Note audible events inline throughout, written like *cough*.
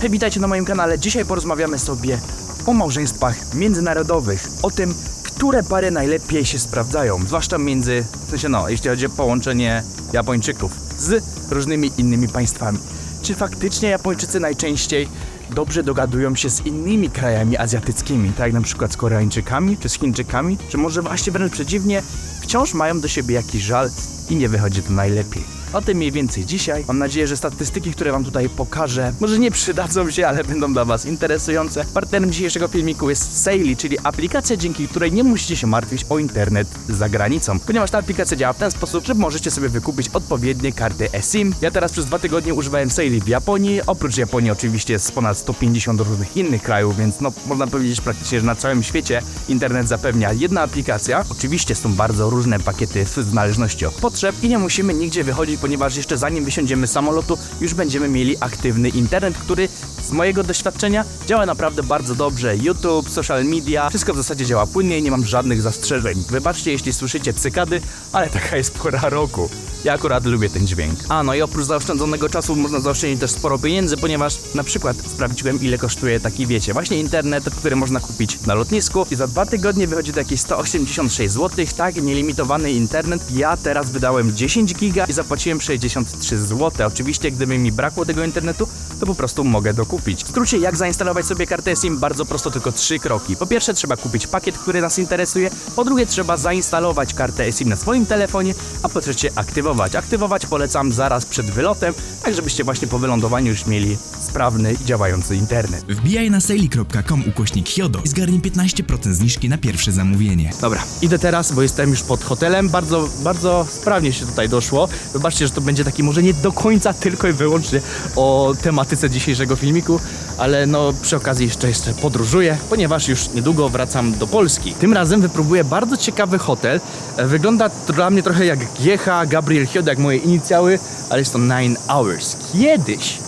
Hej, witajcie na moim kanale. Dzisiaj porozmawiamy sobie o małżeństwach międzynarodowych, o tym, które pary najlepiej się sprawdzają, zwłaszcza między, w sensie no, jeśli chodzi o połączenie Japończyków z różnymi innymi państwami. Czy faktycznie Japończycy najczęściej dobrze dogadują się z innymi krajami azjatyckimi, tak jak na przykład z Koreańczykami czy z Chińczykami, czy może właśnie wręcz przeciwnie, wciąż mają do siebie jakiś żal i nie wychodzi to najlepiej. O tym mniej więcej dzisiaj. Mam nadzieję, że statystyki, które Wam tutaj pokażę, może nie przydadzą się, ale będą dla Was interesujące. Partnerem dzisiejszego filmiku jest Saily, czyli aplikacja, dzięki której nie musicie się martwić o internet za granicą, ponieważ ta aplikacja działa w ten sposób, że możecie sobie wykupić odpowiednie karty eSIM. Ja teraz przez dwa tygodnie używałem Saily w Japonii. Oprócz Japonii oczywiście jest ponad 150 różnych innych krajów, więc no można powiedzieć praktycznie, że na całym świecie internet zapewnia jedna aplikacja. Oczywiście są bardzo różne pakiety w zależności od potrzeb i nie musimy nigdzie wychodzić, ponieważ jeszcze zanim wysiądziemy z samolotu, już będziemy mieli aktywny internet, który z mojego doświadczenia działa naprawdę bardzo dobrze. YouTube, social media, wszystko w zasadzie działa płynnie i nie mam żadnych zastrzeżeń. Wybaczcie, jeśli słyszycie cykady, ale *laughs* taka jest pora roku. Ja akurat lubię ten dźwięk. A no i oprócz zaoszczędzonego czasu można zaoszczędzić też sporo pieniędzy, ponieważ na przykład sprawdziłem ile kosztuje taki wiecie, właśnie internet, który można kupić na lotnisku i za dwa tygodnie wychodzi to jakieś 186 zł, tak, nielimitowany internet. Ja teraz wydałem 10 giga i zapłaciłem 63 zł. Oczywiście gdyby mi brakło tego internetu, to po prostu mogę dokupić. W skrócie, jak zainstalować sobie kartę SIM? Bardzo prosto, tylko trzy kroki. Po pierwsze, trzeba kupić pakiet, który nas interesuje. Po drugie, trzeba zainstalować kartę SIM na swoim telefonie. A po trzecie, aktywować. Aktywować polecam zaraz przed wylotem, tak żebyście właśnie po wylądowaniu już mieli sprawny i działający internet. Wbijaj na sally.com ukośnik Hiodo i zgarnij 15% zniżki na pierwsze zamówienie. Dobra, idę teraz, bo jestem już pod hotelem. Bardzo, bardzo sprawnie się tutaj doszło. Wybaczcie, że to będzie taki może nie do końca tylko i wyłącznie o tematyce dzisiejszego filmiku, ale no przy okazji jeszcze jeszcze podróżuję, ponieważ już niedługo wracam do Polski. Tym razem wypróbuję bardzo ciekawy hotel. E, Wygląda to dla mnie trochę jak GH, Gabriel Hiodo, jak moje inicjały, ale jest to 9 Hours. Kiedyś,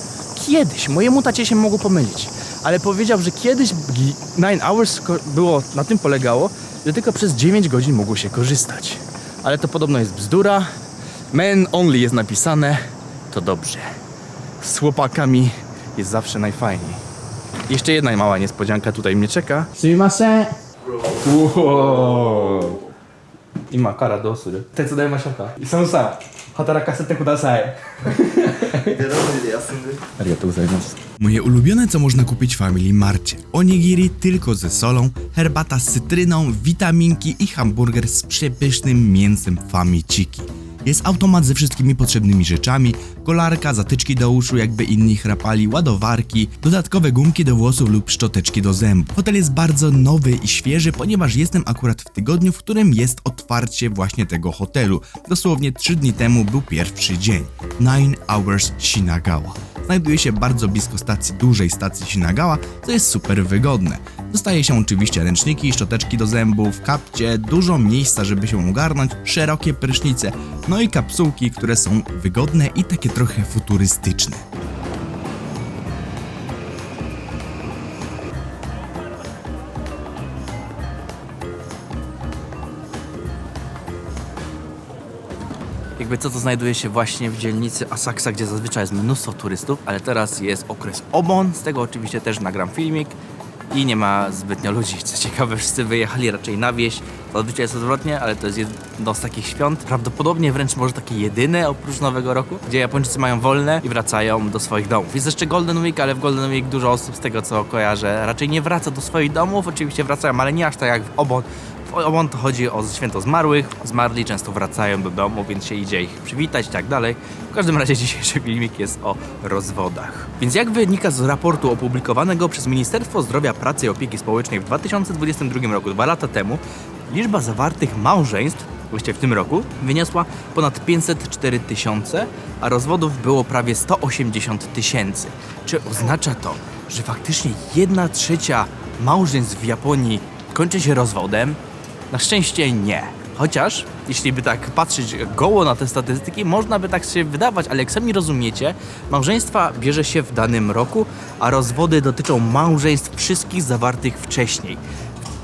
kiedyś, mojemu tacie się mogło pomylić, ale powiedział, że kiedyś 9 Hours było, na tym polegało, że tylko przez 9 godzin mogło się korzystać. Ale to podobno jest bzdura. Men only jest napisane, to dobrze. Z chłopakami jest zawsze najfajniej. Jeszcze jedna mała niespodzianka tutaj mnie czeka. Sumimasen. Wow. 今からどうする手伝いましょうか勇さん働かせてくださいありがとうございます Moje ulubione, co można kupić w Family Marcie. Onigiri tylko ze solą, herbata z cytryną, witaminki i hamburger z przepysznym mięsem famiciki. Jest automat ze wszystkimi potrzebnymi rzeczami, kolarka, zatyczki do uszu, jakby inni chrapali, ładowarki, dodatkowe gumki do włosów lub szczoteczki do zębów. Hotel jest bardzo nowy i świeży, ponieważ jestem akurat w tygodniu, w którym jest otwarcie właśnie tego hotelu. Dosłownie 3 dni temu był pierwszy dzień. 9 Hours Shinagawa. Znajduje się bardzo blisko stacji dużej stacji Shinagawa, co jest super wygodne. Dostaje się oczywiście ręczniki, szczoteczki do zębów, kapcie, dużo miejsca, żeby się ogarnąć, szerokie prysznice, no i kapsułki, które są wygodne i takie trochę futurystyczne. Jakby co to znajduje się właśnie w dzielnicy Asakusa, gdzie zazwyczaj jest mnóstwo turystów, ale teraz jest okres obon, z tego oczywiście też nagram filmik i nie ma zbytnio ludzi. Co ciekawe, wszyscy wyjechali raczej na wieś. Zazwyczaj jest odwrotnie, ale to jest jedno z takich świąt, prawdopodobnie wręcz może takie jedyne oprócz Nowego Roku, gdzie Japończycy mają wolne i wracają do swoich domów. Jest jeszcze Golden Week, ale w Golden Week dużo osób z tego co kojarzę raczej nie wraca do swoich domów, oczywiście wracają, ale nie aż tak jak w. To chodzi o święto zmarłych. Zmarli często wracają do domu, więc się idzie ich przywitać i tak dalej. W każdym razie *laughs* dzisiejszy filmik jest o rozwodach. Więc jak wynika z raportu opublikowanego przez Ministerstwo Zdrowia, Pracy i Opieki Społecznej w 2022 roku, dwa lata temu, liczba zawartych małżeństw właściwie w tym roku, wyniosła ponad 504 tysiące, a rozwodów było prawie 180 tysięcy. Czy oznacza to, że faktycznie 1 trzecia małżeństw w Japonii kończy się rozwodem? Na szczęście nie. Chociaż, jeśli by tak patrzeć goło na te statystyki, można by tak się wydawać, ale jak sami rozumiecie, małżeństwa bierze się w danym roku, a rozwody dotyczą małżeństw wszystkich zawartych wcześniej.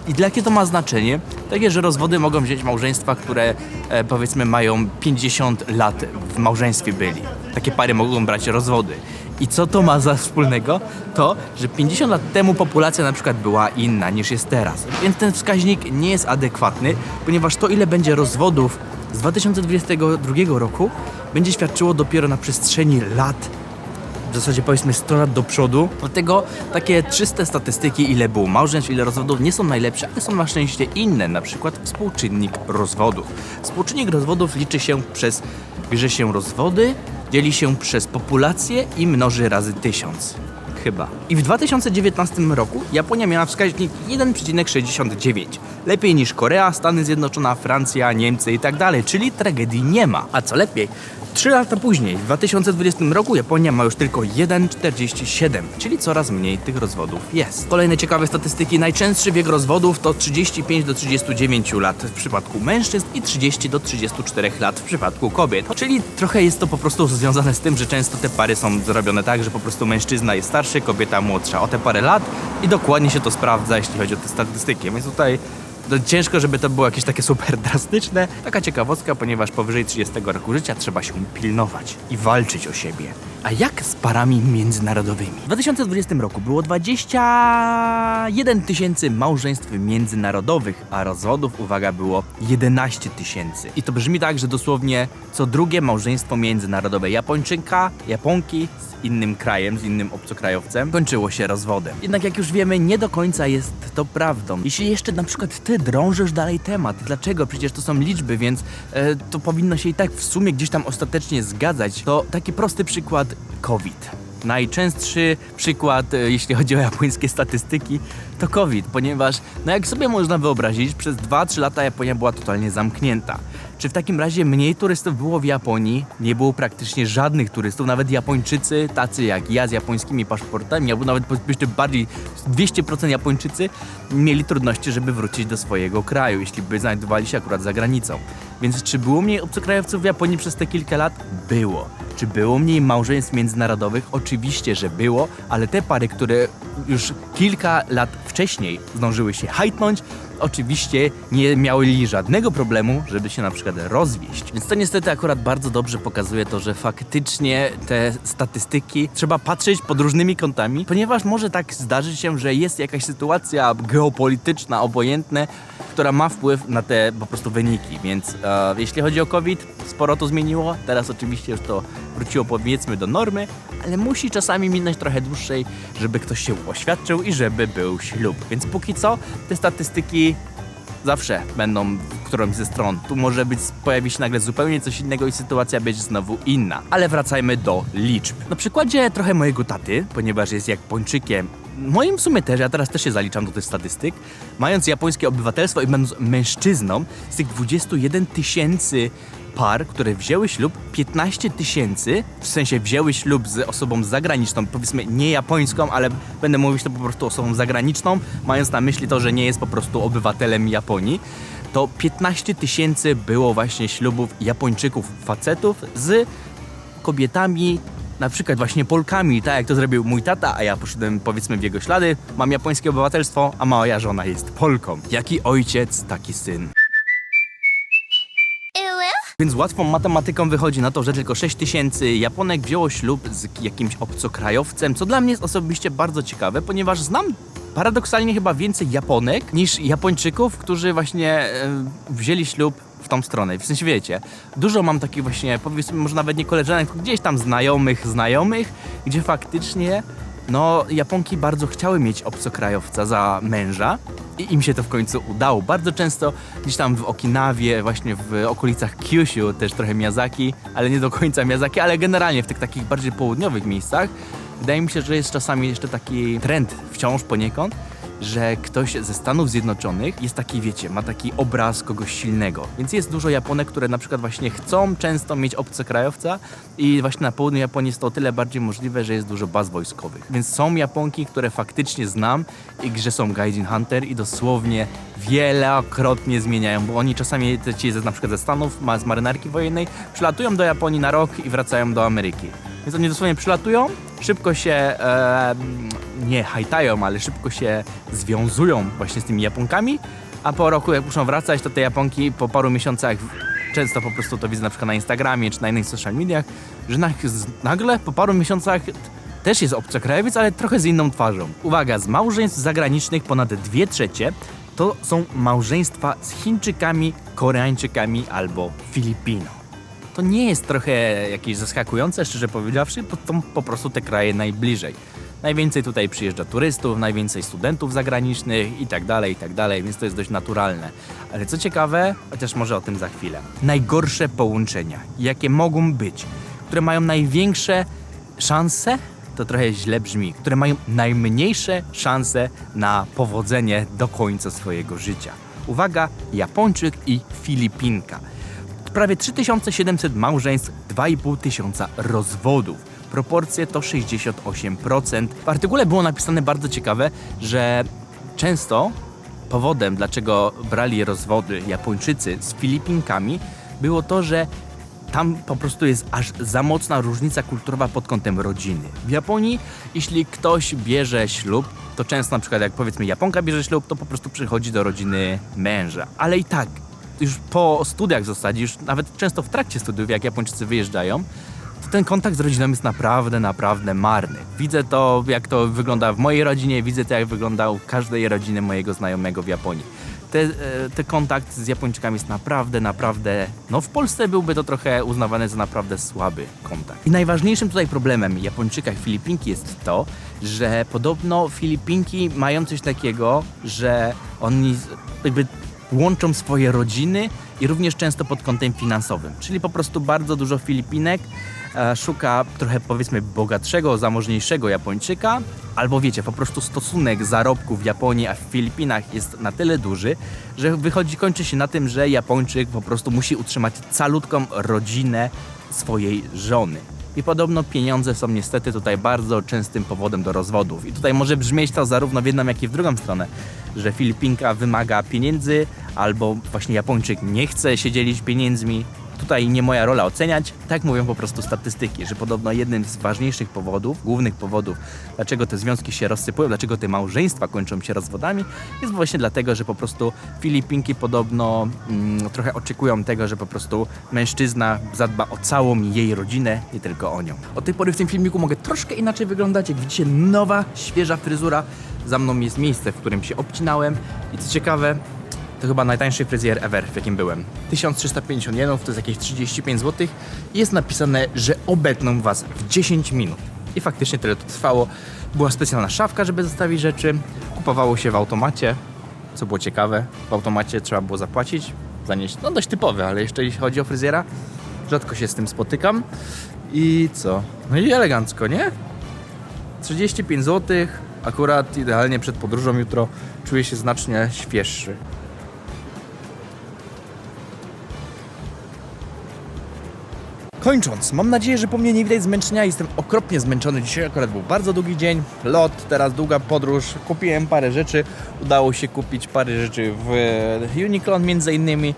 I dla jakie to ma znaczenie? Takie, że rozwody mogą wziąć małżeństwa, które e, powiedzmy mają 50 lat w małżeństwie byli. Takie pary mogą brać rozwody. I co to ma za wspólnego? To, że 50 lat temu populacja na przykład była inna niż jest teraz. Więc ten wskaźnik nie jest adekwatny, ponieważ to ile będzie rozwodów z 2022 roku będzie świadczyło dopiero na przestrzeni lat w zasadzie powiedzmy 100 lat do przodu. Dlatego takie czyste statystyki, ile było małżeństw, ile rozwodów, nie są najlepsze, ale są na szczęście inne, na przykład współczynnik rozwodów. Współczynnik rozwodów liczy się przez, bierze się rozwody, dzieli się przez populację i mnoży razy tysiąc. Chyba. I w 2019 roku Japonia miała wskaźnik 1,69. Lepiej niż Korea, Stany Zjednoczone, Francja, Niemcy i tak dalej, czyli tragedii nie ma. A co lepiej, Trzy lata później, w 2020 roku, Japonia ma już tylko 1,47, czyli coraz mniej tych rozwodów jest. Kolejne ciekawe statystyki. Najczęstszy wiek rozwodów to 35 do 39 lat w przypadku mężczyzn i 30 do 34 lat w przypadku kobiet. Czyli trochę jest to po prostu związane z tym, że często te pary są zrobione tak, że po prostu mężczyzna jest starszy, kobieta młodsza o te parę lat i dokładnie się to sprawdza, jeśli chodzi o te statystyki. Więc tutaj to ciężko, żeby to było jakieś takie super drastyczne. Taka ciekawostka, ponieważ powyżej 30 roku życia trzeba się pilnować i walczyć o siebie. A jak z parami międzynarodowymi? W 2020 roku było 21 tysięcy małżeństw międzynarodowych, a rozwodów, uwaga, było 11 tysięcy. I to brzmi tak, że dosłownie co drugie małżeństwo międzynarodowe Japończyka, Japonki z innym krajem, z innym obcokrajowcem, kończyło się rozwodem. Jednak jak już wiemy, nie do końca jest to prawdą. Jeśli jeszcze na przykład ty drążysz dalej temat, dlaczego? Przecież to są liczby, więc e, to powinno się i tak w sumie gdzieś tam ostatecznie zgadzać. To taki prosty przykład COVID. Najczęstszy przykład, e, jeśli chodzi o japońskie statystyki, to COVID, ponieważ, no jak sobie można wyobrazić, przez 2-3 lata Japonia była totalnie zamknięta. Czy w takim razie mniej turystów było w Japonii? Nie było praktycznie żadnych turystów, nawet Japończycy, tacy jak ja z japońskimi paszportami, albo nawet powiedzmy bardziej 200% Japończycy, mieli trudności, żeby wrócić do swojego kraju, jeśli by znajdowali się akurat za granicą. Więc czy było mniej obcokrajowców w Japonii przez te kilka lat? Było. Czy było mniej małżeństw międzynarodowych? Oczywiście, że było, ale te pary, które już kilka lat wcześniej zdążyły się hajtnąć, oczywiście nie miały żadnego problemu, żeby się na przykład rozwieść. Więc to niestety akurat bardzo dobrze pokazuje to, że faktycznie te statystyki trzeba patrzeć pod różnymi kątami, ponieważ może tak zdarzyć się, że jest jakaś sytuacja geopolityczna, obojętne, która ma wpływ na te po prostu wyniki. Więc e, jeśli chodzi o COVID, sporo to zmieniło. Teraz oczywiście już to wróciło powiedzmy do normy, ale musi czasami minąć trochę dłuższej, żeby ktoś się oświadczył i żeby był ślub. Więc póki co te statystyki zawsze będą w którąś ze stron. Tu może być, pojawi się nagle zupełnie coś innego i sytuacja będzie znowu inna. Ale wracajmy do liczb. Na przykładzie trochę mojego taty, ponieważ jest Japończykiem, moim w sumie też, ja teraz też się zaliczam do tych statystyk, mając japońskie obywatelstwo i będąc mężczyzną, z tych 21 tysięcy par, które wzięły ślub, 15 tysięcy, w sensie wzięły ślub z osobą zagraniczną, powiedzmy nie japońską, ale będę mówić to po prostu osobą zagraniczną, mając na myśli to, że nie jest po prostu obywatelem Japonii, to 15 tysięcy było właśnie ślubów Japończyków, facetów z kobietami, na przykład właśnie Polkami, tak jak to zrobił mój tata, a ja poszedłem powiedzmy w jego ślady, mam japońskie obywatelstwo, a moja żona jest Polką. Jaki ojciec, taki syn. Więc łatwą matematyką wychodzi na to, że tylko 6 tysięcy Japonek wzięło ślub z jakimś obcokrajowcem, co dla mnie jest osobiście bardzo ciekawe, ponieważ znam paradoksalnie chyba więcej Japonek niż Japończyków, którzy właśnie e, wzięli ślub w tą stronę. W sensie wiecie, dużo mam takich właśnie, powiedzmy może nawet nie koleżanek, gdzieś tam znajomych, znajomych, gdzie faktycznie no, Japonki bardzo chciały mieć obcokrajowca za męża i im się to w końcu udało. Bardzo często gdzieś tam w Okinawie, właśnie w okolicach Kyushu, też trochę Miyazaki, ale nie do końca Miyazaki, ale generalnie w tych takich bardziej południowych miejscach, wydaje mi się, że jest czasami jeszcze taki trend wciąż poniekąd, że ktoś ze Stanów Zjednoczonych jest taki, wiecie, ma taki obraz kogoś silnego. Więc jest dużo Japonek, które na przykład właśnie chcą często mieć obcokrajowca i właśnie na południu Japonii jest to o tyle bardziej możliwe, że jest dużo baz wojskowych. Więc są Japonki, które faktycznie znam i że są Gaijin Hunter i dosłownie wielokrotnie zmieniają, bo oni czasami, ci na przykład ze Stanów, ma z marynarki wojennej, przylatują do Japonii na rok i wracają do Ameryki. Więc oni dosłownie przylatują, szybko się e, nie hajtają, ale szybko się związują właśnie z tymi Japonkami, a po roku jak muszą wracać, to te Japonki po paru miesiącach, często po prostu to widzę na przykład na Instagramie czy na innych social mediach, że nagle po paru miesiącach też jest obcokrajowiec, ale trochę z inną twarzą. Uwaga, z małżeństw zagranicznych ponad 2 trzecie to są małżeństwa z Chińczykami, Koreańczykami albo Filipino. To nie jest trochę jakieś zaskakujące, szczerze powiedziawszy, bo to po prostu te kraje najbliżej. Najwięcej tutaj przyjeżdża turystów, najwięcej studentów zagranicznych i tak dalej, i tak dalej, więc to jest dość naturalne. Ale co ciekawe, chociaż może o tym za chwilę. Najgorsze połączenia, jakie mogą być, które mają największe szanse, to trochę źle brzmi, które mają najmniejsze szanse na powodzenie do końca swojego życia. Uwaga, Japończyk i Filipinka. Prawie 3700 małżeństw, 2,5 tysiąca rozwodów. Proporcje to 68%. W artykule było napisane bardzo ciekawe, że często powodem, dlaczego brali rozwody Japończycy z Filipinkami, było to, że tam po prostu jest aż za mocna różnica kulturowa pod kątem rodziny. W Japonii, jeśli ktoś bierze ślub, to często na przykład jak powiedzmy Japonka bierze ślub, to po prostu przychodzi do rodziny męża. Ale i tak, już po studiach w zasadzie, już nawet często w trakcie studiów, jak Japończycy wyjeżdżają, to ten kontakt z rodziną jest naprawdę, naprawdę marny. Widzę to, jak to wygląda w mojej rodzinie, widzę to, jak wygląda u każdej rodziny mojego znajomego w Japonii. Te, e, te kontakt z Japończykami jest naprawdę, naprawdę. No, w Polsce byłby to trochę uznawany za naprawdę słaby kontakt. I najważniejszym tutaj problemem Japończyka i Filipinki jest to, że podobno Filipinki mają coś takiego, że oni jakby łączą swoje rodziny i również często pod kątem finansowym. Czyli po prostu bardzo dużo Filipinek e, szuka trochę powiedzmy bogatszego, zamożniejszego Japończyka, albo wiecie, po prostu stosunek zarobków w Japonii, a w Filipinach jest na tyle duży, że wychodzi, kończy się na tym, że Japończyk po prostu musi utrzymać calutką rodzinę swojej żony. I podobno pieniądze są niestety tutaj bardzo częstym powodem do rozwodów. I tutaj może brzmieć to zarówno w jedną, jak i w drugą stronę, że Filipinka wymaga pieniędzy, albo właśnie Japończyk nie chce się dzielić pieniędzmi. Tutaj nie moja rola oceniać, tak mówią po prostu statystyki, że podobno jednym z ważniejszych powodów, głównych powodów, dlaczego te związki się rozsypują, dlaczego te małżeństwa kończą się rozwodami, jest właśnie dlatego, że po prostu Filipinki podobno mm, trochę oczekują tego, że po prostu mężczyzna zadba o całą jej rodzinę, nie tylko o nią. Od tej pory w tym filmiku mogę troszkę inaczej wyglądać, jak widzicie, nowa, świeża fryzura. Za mną jest miejsce, w którym się obcinałem i co ciekawe, to chyba najtańszy fryzjer ever, w jakim byłem. 1350 jenów, to jest jakieś 35 zł. Jest napisane, że obetną was w 10 minut. I faktycznie tyle to trwało. Była specjalna szafka, żeby zostawić rzeczy. Kupowało się w automacie, co było ciekawe. W automacie trzeba było zapłacić, zanieść, no dość typowe, ale jeszcze jeśli chodzi o fryzjera, rzadko się z tym spotykam. I co? No i elegancko, nie? 35 zł, akurat idealnie przed podróżą jutro czuję się znacznie świeższy. Kończąc, mam nadzieję, że po mnie nie widać zmęczenia. Jestem okropnie zmęczony. Dzisiaj akurat był bardzo długi dzień. Lot, teraz długa podróż. Kupiłem parę rzeczy. Udało się kupić parę rzeczy w Uniqlo między innymi.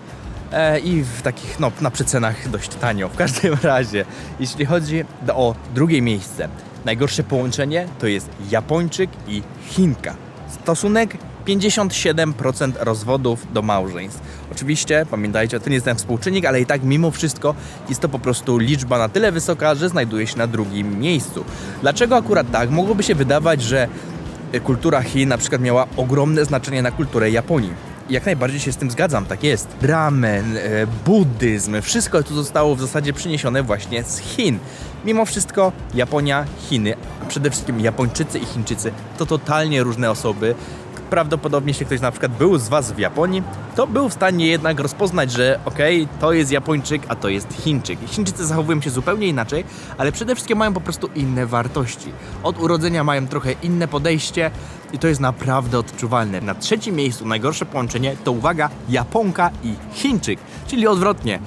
E, I w takich, no, na przecenach dość tanio. W *laughs* każdym razie, jeśli chodzi o drugie miejsce, najgorsze połączenie to jest Japończyk i Chinka. Stosunek 57% rozwodów do małżeństw. Oczywiście, pamiętajcie, to nie jest ten współczynnik, ale i tak mimo wszystko jest to po prostu liczba na tyle wysoka, że znajduje się na drugim miejscu. Dlaczego akurat tak? Mogłoby się wydawać, że e, kultura Chin na przykład miała ogromne znaczenie na kulturę Japonii. Jak najbardziej się z tym zgadzam, tak jest. Ramen, e, buddyzm, wszystko tu zostało w zasadzie przyniesione właśnie z Chin. Mimo wszystko Japonia, Chiny, a przede wszystkim Japończycy i Chińczycy to totalnie różne osoby. Prawdopodobnie, jeśli ktoś na przykład był z Was w Japonii, to był w stanie jednak rozpoznać, że okej, to jest Japończyk, a to jest Chińczyk. Chińczycy zachowują się zupełnie inaczej, ale przede wszystkim mają po prostu inne wartości. Od urodzenia mają trochę inne podejście i to jest naprawdę odczuwalne. Na trzecim miejscu najgorsze połączenie to uwaga, Japonka i Chińczyk, czyli odwrotnie.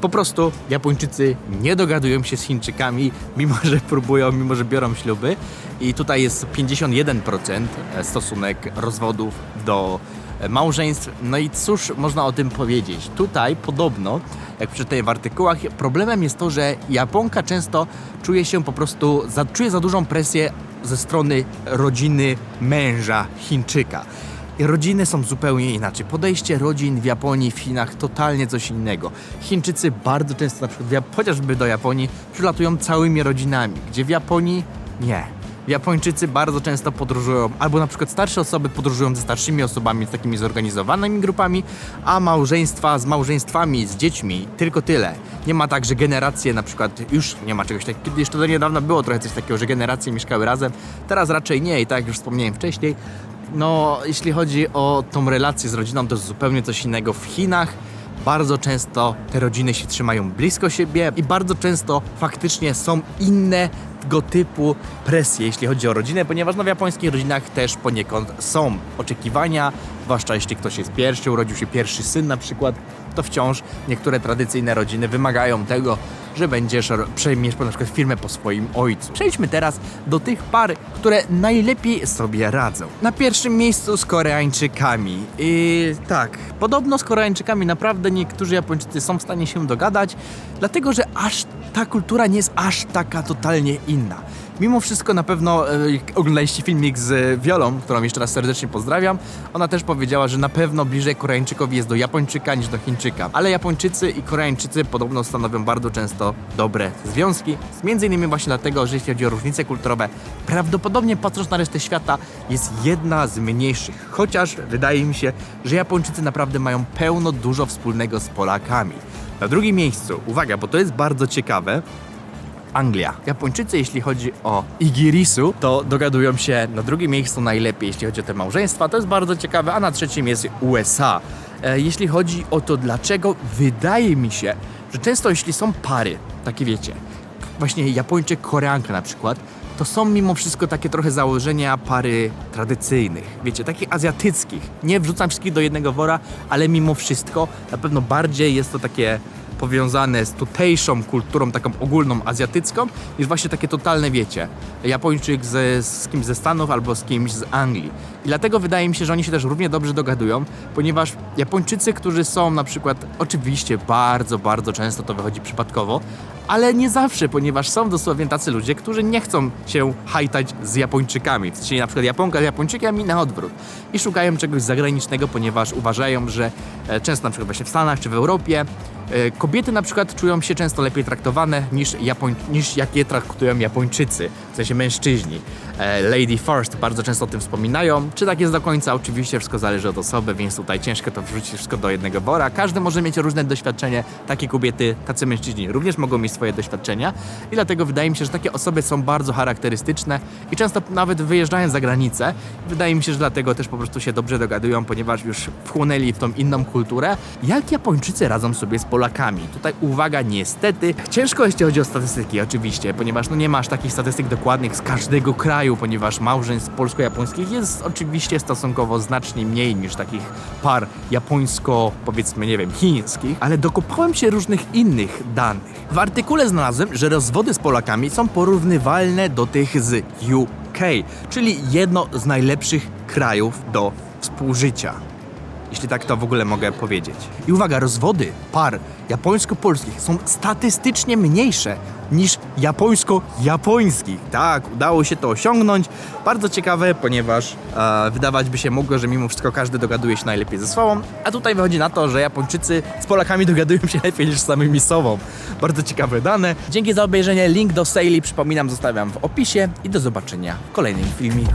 Po prostu Japończycy nie dogadują się z Chińczykami, mimo że próbują, mimo że biorą śluby. I tutaj jest 51% stosunek rozwodów do e, małżeństw. No i cóż można o tym powiedzieć? Tutaj podobno, jak przeczytałem w artykułach, problemem jest to, że Japonka często czuje się po prostu, za, czuje za dużą presję ze strony rodziny męża Chińczyka. Rodziny są zupełnie inaczej. Podejście rodzin w Japonii, w Chinach totalnie coś innego. Chińczycy bardzo często, na przykład chociażby do Japonii, przylatują całymi rodzinami, gdzie w Japonii nie. Japończycy bardzo często podróżują, albo na przykład starsze osoby podróżują ze starszymi osobami, z takimi zorganizowanymi grupami, a małżeństwa z małżeństwami, z dziećmi, tylko tyle. Nie ma tak, że generacje na przykład, już nie ma czegoś takiego, kiedy jeszcze do niedawna było trochę coś takiego, że generacje mieszkały razem, teraz raczej nie i tak jak już wspomniałem wcześniej, no jeśli chodzi o tą relację z rodziną, to jest zupełnie coś innego w Chinach. Bardzo często te rodziny się trzymają blisko siebie i bardzo często faktycznie są inne tego typu presje, jeśli chodzi o rodzinę, ponieważ no, w japońskich rodzinach też poniekąd są oczekiwania, zwłaszcza jeśli ktoś jest pierwszy, urodził się pierwszy syn na przykład, to wciąż niektóre tradycyjne rodziny wymagają tego, że będziesz przejmiesz na przykład firmę po swoim ojcu. Przejdźmy teraz do tych par, które najlepiej sobie radzą. Na pierwszym miejscu z Koreańczykami. I tak, podobno z Koreańczykami naprawdę niektórzy Japończycy są w stanie się dogadać, dlatego że aż ta kultura nie jest aż taka totalnie inna. Mimo wszystko na pewno e, oglądaliście filmik z e, Wiolą, którą jeszcze raz serdecznie pozdrawiam. Ona też powiedziała, że na pewno bliżej Koreańczykowi jest do Japończyka niż do Chińczyka. Ale Japończycy i Koreańczycy podobno stanowią bardzo często dobre związki. Między innymi właśnie dlatego, że jeśli chodzi o różnice kulturowe, prawdopodobnie patrząc na resztę świata, jest jedna z mniejszych. Chociaż wydaje mi się, że Japończycy naprawdę mają pełno dużo wspólnego z Polakami. Na drugim miejscu, uwaga, bo to jest bardzo ciekawe, Anglia. Japończycy, jeśli chodzi o Igirisu, to dogadują się na drugim miejscu najlepiej, jeśli chodzi o te małżeństwa. To jest bardzo ciekawe, a na trzecim jest USA. E, jeśli chodzi o to, dlaczego, wydaje mi się, że często jeśli są pary, takie wiecie, właśnie Japończyk, Koreanka na przykład, to są mimo wszystko takie trochę założenia pary tradycyjnych, wiecie, takich azjatyckich. Nie wrzucam wszystkich do jednego wora, ale mimo wszystko na pewno bardziej jest to takie powiązane z tutejszą kulturą, taką ogólną azjatycką, niż właśnie takie totalne, wiecie, Japończyk ze, z kimś ze Stanów albo z kimś z Anglii. I dlatego wydaje mi się, że oni się też równie dobrze dogadują, ponieważ Japończycy, którzy są na przykład, oczywiście bardzo, bardzo często to wychodzi przypadkowo, ale nie zawsze, ponieważ są dosłownie tacy ludzie, którzy nie chcą się hajtać z Japończykami, czyli na przykład Japonka z Japończykiem i na odwrót. I szukają czegoś zagranicznego, ponieważ uważają, że e, często na przykład właśnie w Stanach czy w Europie kobiety na przykład czują się często lepiej traktowane niż, Japoń, niż jak je traktują Japończycy, w sensie mężczyźni. E, Lady First bardzo często o tym wspominają. Czy tak jest do końca? Oczywiście wszystko zależy od osoby, więc tutaj ciężko to wrzucić wszystko do jednego wora. Każdy może mieć różne doświadczenie. Takie kobiety, tacy mężczyźni również mogą mieć swoje doświadczenia i dlatego wydaje mi się, że takie osoby są bardzo charakterystyczne i często nawet wyjeżdżają za granicę. Wydaje mi się, że dlatego też po prostu się dobrze dogadują, ponieważ już wchłonęli w tą inną kulturę. Jak Japończycy radzą sobie z Polakami? Tutaj uwaga, niestety, ciężko jeśli chodzi o statystyki oczywiście, ponieważ no nie masz takich statystyk dokładnych z każdego kraju, ponieważ małżeństw polsko-japońskich jest oczywiście stosunkowo znacznie mniej niż takich par japońsko, powiedzmy, nie wiem, chińskich, ale dokopałem się różnych innych danych. W artykule znalazłem, że rozwody z Polakami są porównywalne do tych z UK, czyli jedno z najlepszych krajów do współżycia jeśli tak to w ogóle mogę powiedzieć. I uwaga, rozwody par japońsko-polskich są statystycznie mniejsze niż japońsko-japońskich. Tak, udało się to osiągnąć. Bardzo ciekawe, ponieważ e, wydawać by się mogło, że mimo wszystko każdy dogaduje się najlepiej ze sobą, a tutaj wychodzi na to, że Japończycy z Polakami *laughs* dogadują się lepiej niż samymi sobą. Bardzo ciekawe dane. Dzięki za obejrzenie. Link do Saili, przypominam, zostawiam w opisie i do zobaczenia w kolejnym filmiku.